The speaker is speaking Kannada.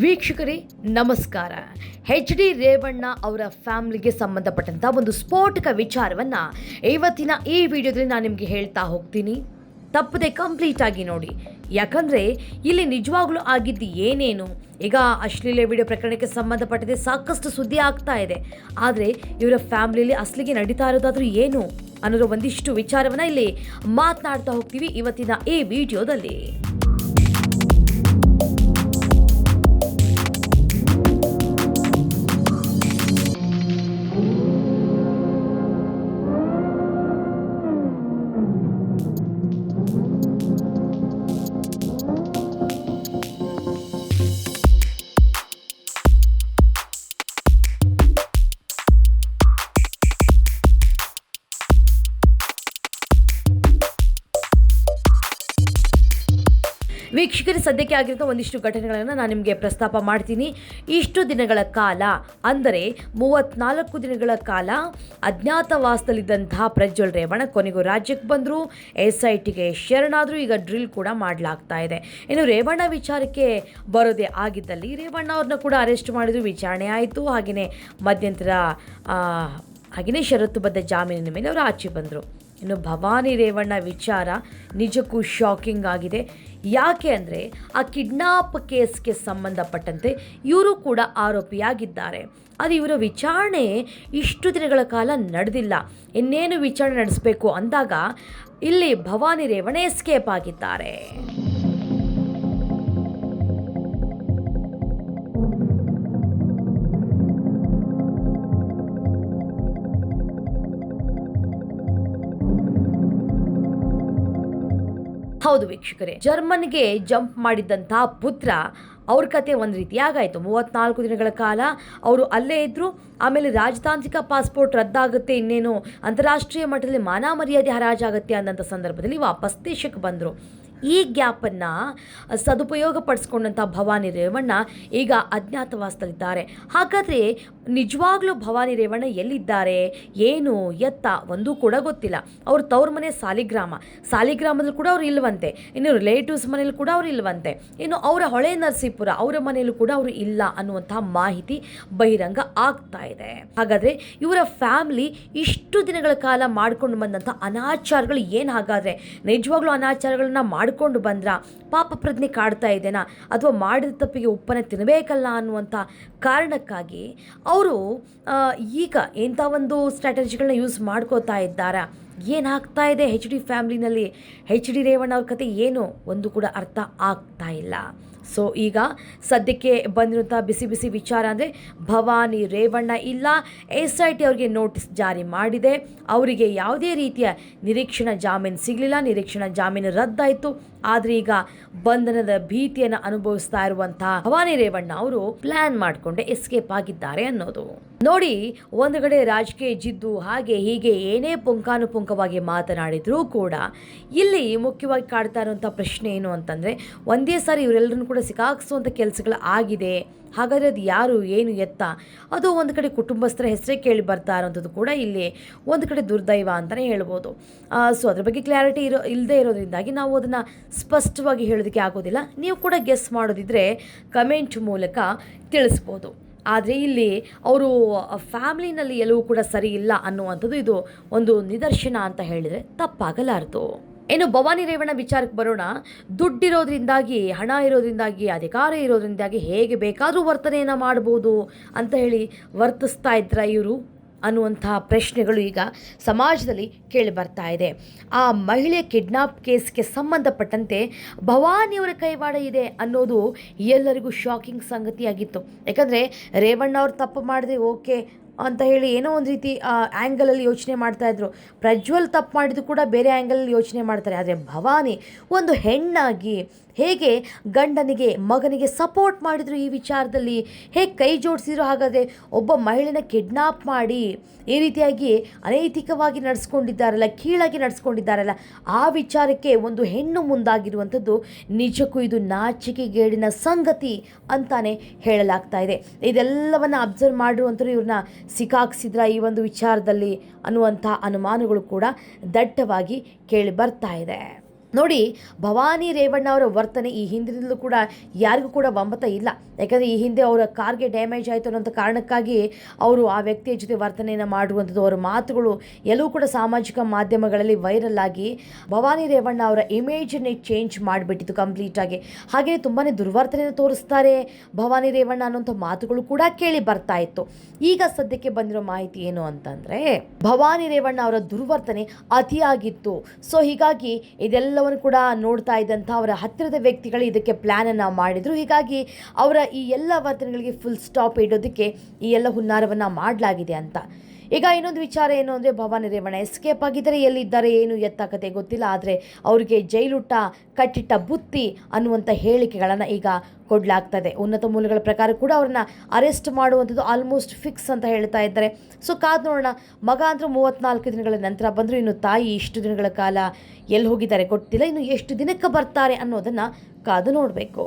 ವೀಕ್ಷಕರೇ, ನಮಸ್ಕಾರ. ಎಚ್ ಡಿ ರೇವಣ್ಣ ಅವರ ಫ್ಯಾಮಿಲಿಗೆ ಸಂಬಂಧಪಟ್ಟಂಥ ಒಂದು ಸ್ಫೋಟಕ ವಿಚಾರವನ್ನ ಇವತ್ತಿನ ಈ ವಿಡಿಯೋದಲ್ಲಿ ನಾನು ನಿಮಗೆ ಹೇಳ್ತಾ ಹೋಗ್ತೀನಿ. ತಪ್ಪದೆ ಕಂಪ್ಲೀಟ್ ಆಗಿ ನೋಡಿ. ಯಾಕಂದ್ರೆ, ಇಲ್ಲಿ ನಿಜವಾಗ್ಲೂ ಆಗಿದ್ದು ಏನೇನು? ಈಗ ಅಶ್ಲೀಲ ವಿಡಿಯೋ ಪ್ರಕರಣಕ್ಕೆ ಸಂಬಂಧಪಟ್ಟಿದೆ ಸಾಕಷ್ಟು ಸುದ್ದಿ ಆಗ್ತಾ ಇದೆ. ಆದರೆ, ಇವರ ಫ್ಯಾಮಿಲಿಯಲ್ಲಿ ಅಸಲಿಗೆ ನಡೀತಾ ಇರೋದಾದ್ರೂ ಏನು? ಅನ್ನೋದ್ರ ಒಂದಿಷ್ಟು ವಿಚಾರವನ್ನ ಇಲ್ಲಿ ಮಾತನಾಡ್ತಾ ಹೋಗ್ತೀವಿ ಇವತ್ತಿನ ಈ ವಿಡಿಯೋದಲ್ಲಿ. ವೀಕ್ಷಕರ, ಸದ್ಯಕ್ಕೆ ಆಗಿರೋ ಒಂದಿಷ್ಟು ಘಟನೆಗಳನ್ನು ನಾನು ನಿಮಗೆ ಪ್ರಸ್ತಾಪ ಮಾಡ್ತೀನಿ. ಇಷ್ಟು ದಿನಗಳ ಕಾಲ, ಅಂದರೆ ಮೂವತ್ನಾಲ್ಕು ದಿನಗಳ ಕಾಲ, ಅಜ್ಞಾತವಾಸದಲ್ಲಿದ್ದಂತಹ ಪ್ರಜ್ವಲ್ ರೇವಣ್ಣ ಕೊನೆಗೂ ರಾಜ್ಯಕ್ಕೆ ಬಂದರು. ಎಸ್ ಐ ಟಿಗೆ ಶರಣಾದರೂ, ಈಗ ಡ್ರಿಲ್ ಕೂಡ ಮಾಡಲಾಗ್ತಾ ಇದೆ. ಇನ್ನು ರೇವಣ್ಣ ವಿಚಾರಕ್ಕೆ ಬರೋದೇ ಆಗಿದ್ದಲ್ಲಿ ರೇವಣ್ಣ ಅವ್ರನ್ನ ಕೂಡ ಅರೆಸ್ಟ್ ಮಾಡಿದ್ರು, ವಿಚಾರಣೆ ಆಯಿತು. ಹಾಗೆಯೇ ಮಧ್ಯಂತರ ಹಾಗೆಯೇ ಷರತ್ತುಬದ್ಧ ಜಾಮೀನಿನ ಮೇಲೆ ಅವರು ಆಚೆ ಬಂದರು. ಇನ್ನು ಭವಾನಿ ರೇವಣ್ಣ ವಿಚಾರ ನಿಜಕ್ಕೂ ಶಾಕಿಂಗ್ ಆಗಿದೆ. ಯಾಕೆ ಅಂದರೆ ಆ ಕಿಡ್ನಾಪ್ ಕೇಸ್ಗೆ ಸಂಬಂಧಪಟ್ಟಂತೆ ಇವರು ಕೂಡ ಆರೋಪಿಯಾಗಿದ್ದಾರೆ. ಅದು ಇವರ ವಿಚಾರಣೆ ಇಷ್ಟು ದಿನಗಳ ಕಾಲ ನಡೆದಿಲ್ಲ. ಇನ್ನೇನು ವಿಚಾರಣೆ ನಡೆಸಬೇಕು ಅಂದಾಗ ಇಲ್ಲಿ ಭವಾನಿ ರೇವಣ್ಣ ಎಸ್ಕೇಪ್ ಆಗಿದ್ದಾರೆ. ಹೌದು ವೀಕ್ಷಕರೇ. ಜರ್ಮನ್ಗೆ ಜಂಪ್ ಮಾಡಿದ್ದಂತಹ ಪುತ್ರ ಅವ್ರ ಕತೆ ಒಂದು ರೀತಿ ಮೂವತ್ತ್ನಾಲ್ಕು ದಿನಗಳ ಕಾಲ ಅವರು ಅಲ್ಲೇ ಇದ್ದರು ಆಮೇಲೆ ರಾಜತಾಂತ್ರಿಕ ಪಾಸ್ಪೋರ್ಟ್ ರದ್ದಾಗುತ್ತೆ, ಇನ್ನೇನು ಅಂತಾರಾಷ್ಟ್ರೀಯ ಮಟ್ಟದಲ್ಲಿ ಮಾನ ಮರ್ಯಾದೆ ಹರಾಜಾಗುತ್ತೆ ಅನ್ನೋಂಥ ಸಂದರ್ಭದಲ್ಲಿ ವಾಪಸ್ ದೇಶಕ್ಕೆ ಬಂದರು. ಈ ಗ್ಯಾಪನ್ನು ಸದುಪಯೋಗ ಪಡಿಸ್ಕೊಂಡಂಥ ಭವಾನಿ ರೇವಣ್ಣ ಈಗ ಅಜ್ಞಾತವಾಸದಲ್ಲಿದ್ದಾರೆ. ಹಾಗಾದರೆ ನಿಜವಾಗ್ಲೂ ಭವಾನಿ ರೇವಣ್ಣ ಎಲ್ಲಿದ್ದಾರೆ? ಏನು, ಎತ್ತ, ಒಂದೂ ಕೂಡ ಗೊತ್ತಿಲ್ಲ. ಅವ್ರ ತವ್ರ ಮನೆ ಸಾಲಿಗ್ರಾಮ. ಸಾಲಿಗ್ರಾಮದಲ್ಲಿ ಕೂಡ ಅವ್ರು ಇಲ್ವಂತೆ. ಇನ್ನು ರಿಲೇಟಿವ್ಸ್ ಮನೇಲಿ ಕೂಡ ಅವ್ರು ಇಲ್ವಂತೆ. ಇನ್ನು ಅವರ ಹೊಳೆ ನರಸೀಪುರ, ಅವರ ಮನೆಯಲ್ಲೂ ಕೂಡ ಅವರು ಇಲ್ಲ ಅನ್ನುವಂಥ ಮಾಹಿತಿ ಬಹಿರಂಗ ಆಗ್ತಾ ಇದೆ. ಹಾಗಾದರೆ ಇವರ ಫ್ಯಾಮಿಲಿ ಇಷ್ಟು ದಿನಗಳ ಕಾಲ ಮಾಡ್ಕೊಂಡು ಬಂದಂಥ ಅನಾಚಾರಗಳು ಏನು ಹಾಗಾದರೆ? ನಿಜವಾಗ್ಲೂ ಅನಾಚಾರಗಳನ್ನ ಮಾಡಿಕೊಂಡು ಬಂದ್ರ? ಪಾಪ ಪ್ರಜ್ಞೆ ಕಾಡ್ತಾ ಇದ್ದೇನಾ? ಅಥವಾ ಮಾಡಿದ ತಪ್ಪಿಗೆ ಉಪ್ಪನ್ನು ತಿನ್ನಬೇಕಲ್ಲ ಅನ್ನುವಂಥ ಕಾರಣಕ್ಕಾಗಿ ಅವರು ಈಗ ಎಂಥ ಒಂದು ಸ್ಟ್ರಾಟಜಿಗಳನ್ನ ಯೂಸ್ ಮಾಡ್ಕೋತಾ ಇದ್ದಾರಾ? ಏನಾಗ್ತಾ ಇದೆ ಹೆಚ್ ಡಿ ಫ್ಯಾಮ್ಲಿನಲ್ಲಿ ಹೆಚ್ ಡಿ ರೇವಣ್ಣ ಅವ್ರ ಕತೆ ಏನು? ಒಂದು ಕೂಡ ಅರ್ಥ ಆಗ್ತಾ ಇಲ್ಲ. ಸೊ ಈಗ ಸದ್ಯಕ್ಕೆ ಬಂದಿರುವಂಥ ಬಿಸಿ ಬಿಸಿ ವಿಚಾರ ಅಂದರೆ ಭವಾನಿ ರೇವಣ್ಣ ಇಲ್ಲ, ಎಸ್ ಐ ಟಿ ಅವರಿಗೆ ನೋಟಿಸ್ ಜಾರಿ ಮಾಡಿದೆ. ಅವರಿಗೆ ಯಾವುದೇ ರೀತಿಯ ನಿರೀಕ್ಷಣಾ ಜಾಮೀನು ಸಿಗಲಿಲ್ಲ. ನಿರೀಕ್ಷಣಾ ಜಾಮೀನು ರದ್ದಾಯಿತು. ಆದರೆ ಈಗ ಬಂಧನದ ಭೀತಿಯನ್ನು ಅನುಭವಿಸ್ತಾ ಇರುವಂತಹ ಭವಾನಿ ರೇವಣ್ಣ ಅವರು ಪ್ಲಾನ್ ಮಾಡಿಕೊಂಡೆ ಎಸ್ಕೇಪ್ ಆಗಿದ್ದಾರೆ ಅನ್ನೋದು. ನೋಡಿ, ಒಂದು ಕಡೆ ರಾಜಕೀಯ ಜಿದ್ದು ಹಾಗೆ ಹೀಗೆ ಏನೇ ಪುಂಕಾನುಪುಂಕವಾಗಿ ಮಾತನಾಡಿದ್ರೂ ಕೂಡ ಇಲ್ಲಿ ಮುಖ್ಯವಾಗಿ ಕಾಡ್ತಾ ಇರುವಂಥ ಪ್ರಶ್ನೆ ಏನು ಅಂತಂದರೆ, ಒಂದೇ ಸಾರಿ ಇವರೆಲ್ಲರನ್ನು ಕೂಡ ಸಿಕ್ಕಾಕ್ಸುವಂಥ ಕೆಲಸಗಳು ಆಗಿದೆ, ಹಾಗಾದರೆ ಅದು ಯಾರು, ಏನು ಎತ್ತ? ಅದು ಒಂದು ಕಡೆ ಕುಟುಂಬಸ್ಥರ ಹೆಸರೇ ಕೇಳಿ ಬರ್ತಾ ಇರೋಂಥದ್ದು ಕೂಡ ಇಲ್ಲಿ ಒಂದು ಕಡೆ ದುರ್ದೈವ ಅಂತಲೇ ಹೇಳ್ಬೋದು. ಸೊ ಅದ್ರ ಬಗ್ಗೆ ಕ್ಲಾರಿಟಿ ಇರೋ ಇಲ್ಲದೆ ಇರೋದ್ರಿಂದಾಗಿ ನಾವು ಅದನ್ನು ಸ್ಪಷ್ಟವಾಗಿ ಹೇಳೋದಕ್ಕೆ ಆಗೋದಿಲ್ಲ. ನೀವು ಕೂಡ ಗೆಸ್ ಮಾಡೋದಿದ್ರೆ ಕಮೆಂಟ್ ಮೂಲಕ ತಿಳಿಸ್ಬೋದು. ಆದರೆ ಇಲ್ಲಿ ಅವರು ಫ್ಯಾಮ್ಲಿನಲ್ಲಿ ಎಲ್ಲವೂ ಕೂಡ ಸರಿ ಇಲ್ಲ ಅನ್ನುವಂಥದ್ದು ಇದು ಒಂದು ನಿದರ್ಶನ ಅಂತ ಹೇಳಿದರೆ ತಪ್ಪಾಗಲಾರದು. ಏನು ಭವಾನಿ ರೇವಣ್ಣ ವಿಚಾರಕ್ಕೆ ಬರೋಣ. ದುಡ್ಡಿರೋದ್ರಿಂದಾಗಿ, ಹಣ ಇರೋದ್ರಿಂದಾಗಿ, ಅಧಿಕಾರ ಇರೋದ್ರಿಂದಾಗಿ ಹೇಗೆ ಬೇಕಾದರೂ ವರ್ತನೆಯನ್ನು ಮಾಡ್ಬೋದು ಅಂತ ಹೇಳಿ ವರ್ತಿಸ್ತಾ ಇದ್ರ ಇವರು. ಅನ್ನುವಂತಹ ಪ್ರಶ್ನೆಗಳು ಈಗ ಸಮಾಜದಲ್ಲಿ ಕೇಳಿ ಬರ್ತಾ ಇದೆ. ಆ ಮಹಿಳೆ ಕಿಡ್ನಾಪ್ ಕೇಸ್ಗೆ ಸಂಬಂಧಪಟ್ಟಂತೆ ಭವಾನಿಯವರ ಕೈವಾಡ ಇದೆ ಅನ್ನೋದು ಎಲ್ಲರಿಗೂ ಶಾಕಿಂಗ್ ಸಂಗತಿಯಾಗಿತ್ತು. ಯಾಕಂದರೆ ರೇವಣ್ಣ ಅವರು ತಪ್ಪು ಮಾಡಿದೆ ಓಕೆ ಅಂತ ಹೇಳಿ ಏನೋ ಒಂದು ರೀತಿ ಆ್ಯಂಗಲಲ್ಲಿ ಯೋಚನೆ ಮಾಡ್ತಾಯಿದ್ರು ಪ್ರಜ್ವಲ್ ತಪ್ಪು ಮಾಡಿದ್ದು ಕೂಡ ಬೇರೆ ಆ್ಯಂಗಲಲ್ಲಿ ಯೋಚನೆ ಮಾಡ್ತಾರೆ. ಆದರೆ ಭವಾನಿ ಒಂದು ಹೆಣ್ಣಾಗಿ ಹೇಗೆ ಗಂಡನಿಗೆ, ಮಗನಿಗೆ ಸಪೋರ್ಟ್ ಮಾಡಿದರು ಈ ವಿಚಾರದಲ್ಲಿ? ಹೇಗೆ ಕೈ ಜೋಡಿಸಿದ್ರು? ಹಾಗಾದರೆ ಒಬ್ಬ ಮಹಿಳೆನ ಕಿಡ್ನಾಪ್ ಮಾಡಿ ಈ ರೀತಿಯಾಗಿ ಅನೈತಿಕವಾಗಿ ನಡೆಸ್ಕೊಂಡಿದ್ದಾರಲ್ಲ, ಕೀಳಾಗಿ ನಡೆಸ್ಕೊಂಡಿದ್ದಾರಲ್ಲ, ಆ ವಿಚಾರಕ್ಕೆ ಒಂದು ಹೆಣ್ಣು ಮುಂದಾಗಿರುವಂಥದ್ದು ನಿಜಕ್ಕೂ ಇದು ನಾಚಿಕೆಗೇಡಿನ ಸಂಗತಿ ಅಂತಾನೆ ಹೇಳಲಾಗ್ತಾ ಇದೆ. ಇದೆಲ್ಲವನ್ನ ಅಬ್ಸರ್ವ್ ಮಾಡಿರುವಂಥವ್ರು ಇವ್ರನ್ನ ಸಿಕ್ಕಾಕ್ಸಿದ್ರ ಈ ಒಂದು ವಿಚಾರದಲ್ಲಿ ಅನ್ನುವಂಥ ಅನುಮಾನಗಳು ಕೂಡ ದಟ್ಟವಾಗಿ ಕೇಳಿ ಬರ್ತಾ ಇದೆ. ನೋಡಿ, ಭವಾನಿ ರೇವಣ್ಣ ಅವರ ವರ್ತನೆ ಈ ಹಿಂದಿನಿಂದಲೂ ಕೂಡ ಯಾರಿಗೂ ಕೂಡ ಒಂಬತ ಇಲ್ಲ. ಯಾಕಂದರೆ ಈ ಹಿಂದೆ ಅವರ ಕಾರ್ಗೆ ಡ್ಯಾಮೇಜ್ ಆಯಿತು ಅನ್ನೋಂಥ ಕಾರಣಕ್ಕಾಗಿ ಅವರು ಆ ವ್ಯಕ್ತಿಯ ಜೊತೆ ವರ್ತನೆಯನ್ನು ಮಾಡುವಂಥದ್ದು, ಅವರ ಮಾತುಗಳು ಎಲ್ಲವೂ ಕೂಡ ಸಾಮಾಜಿಕ ಮಾಧ್ಯಮಗಳಲ್ಲಿ ವೈರಲ್ ಆಗಿ ಭವಾನಿ ರೇವಣ್ಣ ಅವರ ಇಮೇಜನ್ನೇ ಚೇಂಜ್ ಮಾಡಿಬಿಟ್ಟಿತ್ತು ಕಂಪ್ಲೀಟಾಗಿ ಹಾಗೆಯೇ ತುಂಬಾ ದುರ್ವರ್ತನೆಯನ್ನು ತೋರಿಸ್ತಾರೆ ಭವಾನಿ ರೇವಣ್ಣ ಅನ್ನೋಂಥ ಮಾತುಗಳು ಕೂಡ ಕೇಳಿ ಬರ್ತಾ ಇತ್ತು. ಈಗ ಸದ್ಯಕ್ಕೆ ಬಂದಿರೋ ಮಾಹಿತಿ ಏನು ಅಂತಂದರೆ, ಭವಾನಿ ರೇವಣ್ಣ ಅವರ ದುರ್ವರ್ತನೆ ಅತಿಯಾಗಿತ್ತು. ಸೊ ಹೀಗಾಗಿ ಇದೆಲ್ಲವನ್ನು ಕೂಡ ನೋಡ್ತಾ ಇದ್ದಂಥ ಅವರ ಹತ್ತಿರದ ವ್ಯಕ್ತಿಗಳು ಇದಕ್ಕೆ ಪ್ಲ್ಯಾನನ್ನು ಮಾಡಿದರು. ಹೀಗಾಗಿ ಅವರ ಈ ಎಲ್ಲ ವರ್ತನೆಗಳಿಗೆ ಫುಲ್ ಸ್ಟಾಪ್ ಇಡೋದಕ್ಕೆ ಈ ಎಲ್ಲ ಹುನ್ನಾರವನ್ನು ಮಾಡಲಾಗಿದೆ ಅಂತ. ಈಗ ಇನ್ನೊಂದು ವಿಚಾರ ಏನು ಅಂದರೆ ಭವಾನಿ ರೇವಣ್ಣ ಎಸ್ಕೇಪ್ ಆಗಿದ್ದಾರೆ. ಎಲ್ಲಿದ್ದಾರೆ, ಏನು ಎತ್ತಾಕತೆ ಗೊತ್ತಿಲ್ಲ. ಆದರೆ ಅವರಿಗೆ ಜೈಲುಟ್ಟ, ಕಟ್ಟಿಟ್ಟ ಬುತ್ತಿ ಅನ್ನುವಂಥ ಹೇಳಿಕೆಗಳನ್ನು ಈಗ ಕೊಡಲಾಗ್ತದೆ. ಉನ್ನತ ಮೂಲಗಳ ಪ್ರಕಾರ ಕೂಡ ಅವ್ರನ್ನ ಅರೆಸ್ಟ್ ಮಾಡುವಂಥದ್ದು ಆಲ್ಮೋಸ್ಟ್ ಫಿಕ್ಸ್ ಅಂತ ಹೇಳ್ತಾ ಇದ್ದಾರೆ. ಸೊ ಕಾದು ನೋಡೋಣ. ಮಗ ಅಂದರೆ ಮೂವತ್ತ್ನಾಲ್ಕು ದಿನಗಳ ನಂತರ ಬಂದರೂ. ಇನ್ನು ತಾಯಿ ಇಷ್ಟು ದಿನಗಳ ಕಾಲ ಎಲ್ಲಿ ಹೋಗಿದ್ದಾರೆ ಗೊತ್ತಿಲ್ಲ. ಇನ್ನು ಎಷ್ಟು ದಿನಕ್ಕೆ ಬರ್ತಾರೆ ಅನ್ನೋದನ್ನು ಕಾದು ನೋಡಬೇಕು.